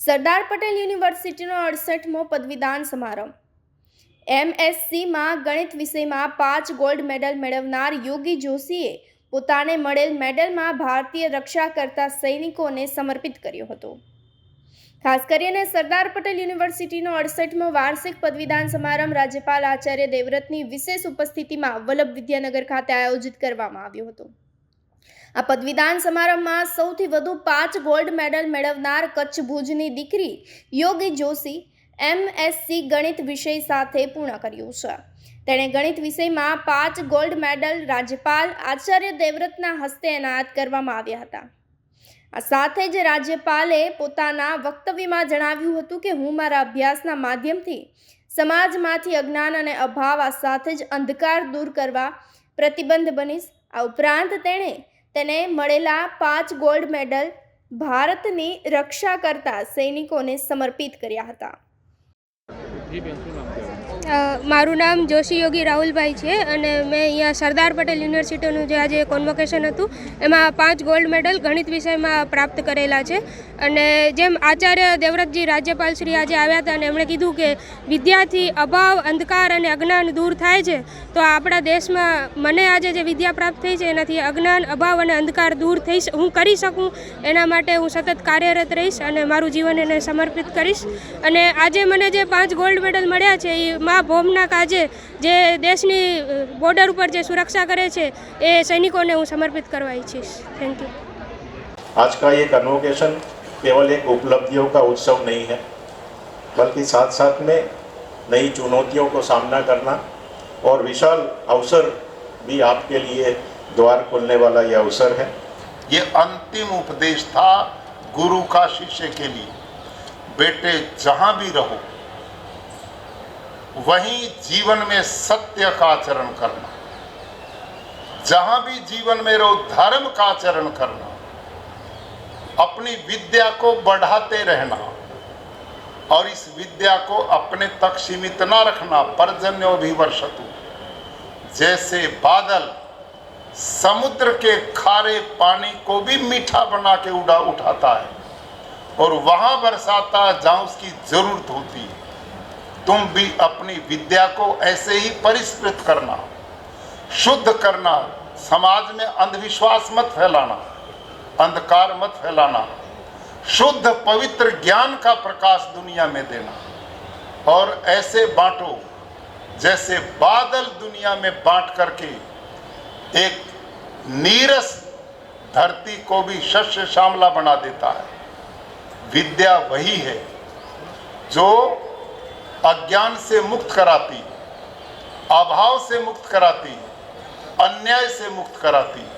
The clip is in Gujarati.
સરદાર પટેલ યુનિવર્સિટીનો અડસઠમો પદવીદાન સમારંભ. એમએસસીમાં ગણિત વિષયમાં પાંચ ગોલ્ડ મેડલ મેળવનાર યોગી જોશીએ પોતાને મળેલ મેડલમાં ભારતીય રક્ષા કરતા સૈનિકોને સમર્પિત કર્યો હતો. ખાસ કરીને સરદાર પટેલ યુનિવર્સિટીનો અડસઠમો વાર્ષિક પદવીદાન સમારંભ રાજ્યપાલ આચાર્ય દેવવ્રતની વિશેષ ઉપસ્થિતિમાં વલ્લભ વિદ્યાનગર ખાતે આયોજિત કરવામાં આવ્યો હતો. આ પદવીદાન સમારંભમાં સૌથી વધુ પાંચ ગોલ્ડ મેડલ મેળવનાર કચ્છ ભુજની દીકરી યોગી જોશી એમએસસી ગણિત વિષય સાથે પૂર્ણ કર્યું છે. તેણે ગણિત વિષયમાં પાંચ ગોલ્ડ મેડલ રાજ્યપાલ આચાર્ય દેવવ્રતના હસ્તે એનાયત કરવામાં આવ્યા હતા. આ સાથે જ રાજ્યપાલે પોતાના વક્તવ્યમાં જણાવ્યું હતું કે, હું મારા અભ્યાસના માધ્યમથી સમાજમાંથી અજ્ઞાન અને અભાવ આ સાથે જ અંધકાર દૂર કરવા પ્રતિબંધ બનીશ. આ ઉપરાંત તેણે તેને મળેલા પાંચ ગોલ્ડ મેડલ ભારતની રક્ષા કરતા સૈનિકોને સમર્પિત કર્યા હતા. મારું નામ જોશી યોગી રાહુલભાઈ છે અને મેં અહીંયા સરદાર પટેલ યુનિવર્સિટીનું જે આજે કોન્વોકેશન હતું, એમાં પાંચ ગોલ્ડ મેડલ ગણિત વિષયમાં પ્રાપ્ત કરેલા છે. અને જેમ આચાર્ય દેવવ્રતજી રાજ્યપાલ શ્રી આજે આવ્યા હતા અને એમણે કીધું કે વિદ્યાથી અભાવ, અંધકાર અને અજ્ઞાન દૂર થાય છે, તો આપણા દેશમાં મને આજે જે વિદ્યા પ્રાપ્ત થઈ છે એનાથી અજ્ઞાન, અભાવ અને અંધકાર દૂર થઈ હું કરી શકું, એના માટે હું સતત કાર્યરત રહીશ અને મારું જીવન એને સમર્પિત કરીશ. અને આજે મને જે પાંચ ગોલ્ડ મેડલ મળ્યા છે, એ મા ભોમના કાજે જે દેશની બોર્ડર ઉપર જે સુરક્ષા કરે છે એ સૈનિકોને હું સમર્પિત કરવા ઈચ્છીશ થેન્ક યુ आज का ये कन्वोकेशन केवल एक उपलब्धियों का उत्सव नहीं है बल्कि साथ साथ में नई चुनौतियों को सामना करना और विशाल अवसर भी आपके लिए द्वार खोलने वाला ये अवसर है ये अंतिम उपदेश था गुरु का शिष्य के लिए बेटे जहां भी रहो वहीं जीवन में सत्य का आचरण करना, जहाँ भी जीवन में रहो, धर्म का आचरण करना, अपनी विद्या को बढ़ाते रहना और इस विद्या को अपने तक सीमित ना रखना, पर्जन्यो भी वर्षतु। जैसे बादल समुद्र के खारे पानी को भी मीठा बना के उड़ा उठाता है और वहाँ बरसाता है जहाँ उसकी ज़रूरत होती है। तुम भी अपनी विद्या को ऐसे ही परिष्कृत करना, शुद्ध करना, समाज में अंधविश्वास मत फैलाना, अंधकार मत फैलाना, शुद्ध पवित्र ज्ञान का प्रकाश दुनिया में देना। और ऐसे बांटो जैसे बादल दुनिया में बांट करके एक नीरस धरती को भी शस्य श्यामला बना देता है। विद्या वही है जो अज्ञान से मुक्त कराती अभाव से मुक्त कराती अन्याय से मुक्त कराती।